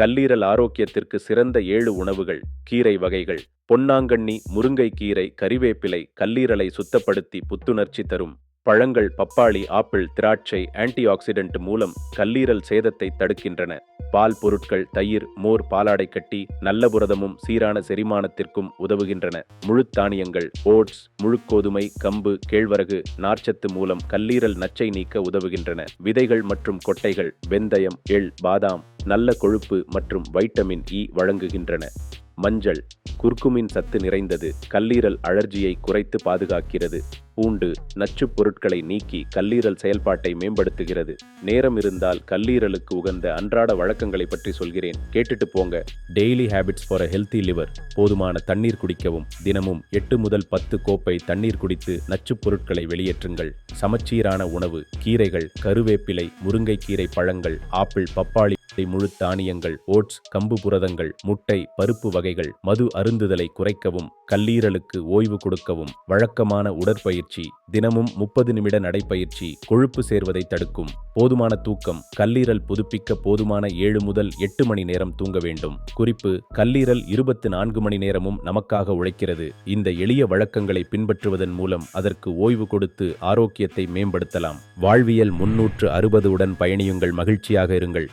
கல்லீரல் ஆரோக்கியத்திற்கு சிறந்த ஏழு உணவுகள் கீரை வகைகள் பொன்னாங்கண்ணி முருங்கைக்கீரை கறிவேப்பிலை கல்லீரலை சுத்தப்படுத்தி புத்துணர்ச்சி தரும். பழங்கள் பப்பாளி ஆப்பிள் திராட்சை ஆன்டிஆக்சிடென்ட் மூலம் கல்லீரல் சேதத்தை தடுக்கின்றன. பால் பொருட்கள் தயிர் மோர் பாலாடைக்கட்டி நல்ல புரதமும் சீரான செரிமானத்திற்கும் உதவுகின்றன. முழு தானியங்கள் ஓட்ஸ் முழுக்கோதுமை கம்பு கேழ்வரகு நார்ச்சத்து மூலம் கல்லீரல் நச்சை நீக்க உதவுகின்றன. விதைகள் மற்றும் கொட்டைகள் வெந்தயம் எள் பாதாம் நல்ல கொழுப்பு மற்றும் வைட்டமின் இ வழங்குகின்றன. மஞ்சள் குர்குமின் சத்து நிறைந்தது கல்லீரல் அழற்சியை குறைத்து பாதுகாக்கிறது. பூண்டு நச்சுப் பொருட்களை நீக்கி கல்லீரல் செயல்பாட்டை மேம்படுத்துகிறது. நேரம் இருந்தால் கல்லீரலுக்கு உகந்த அன்றாட வழக்கங்களை பற்றி சொல்கிறேன். கேட்டுட்டு போங்க. Daily habits for a healthy liver போதுமான தண்ணீர் குடிக்கவும். தினமும் எட்டு முதல் பத்து கோப்பை தண்ணீர் குடித்து நச்சுப் பொருட்களை வெளியேற்றுங்கள். சமச்சீரான உணவு கீரைகள் கருவேப்பிலை முருங்கைக்கீரை பழங்கள் ஆப்பிள் பப்பாளி முழு தானியங்கள் ஓட்ஸ் கம்பு புரதங்கள் முட்டை பருப்பு வகைகள் மது அருந்துதலை குறைக்கவும் கல்லீரலுக்கு ஓய்வு கொடுக்கவும் வழக்கமான உடற்பயிற்சி தினமும் முப்பது நிமிட நடைப்பயிற்சி கொழுப்பு சேர்வதை தடுக்கும். போதுமான தூக்கம் கல்லீரல் புதுப்பிக்க போதுமான ஏழு முதல் எட்டு மணி நேரம் தூங்க வேண்டும். குறிப்பு கல்லீரல் இருபத்து நான்கு மணி நேரமும் நமக்காக உழைக்கிறது. இந்த எளிய வழக்கங்களை பின்பற்றுவதன் மூலம் அதற்கு ஓய்வு கொடுத்து ஆரோக்கியத்தை மேம்படுத்தலாம். வாழ்வியல் முன்னூற்று அறுபது உடன் பயணியுங்கள் மகிழ்ச்சியாக இருங்கள்.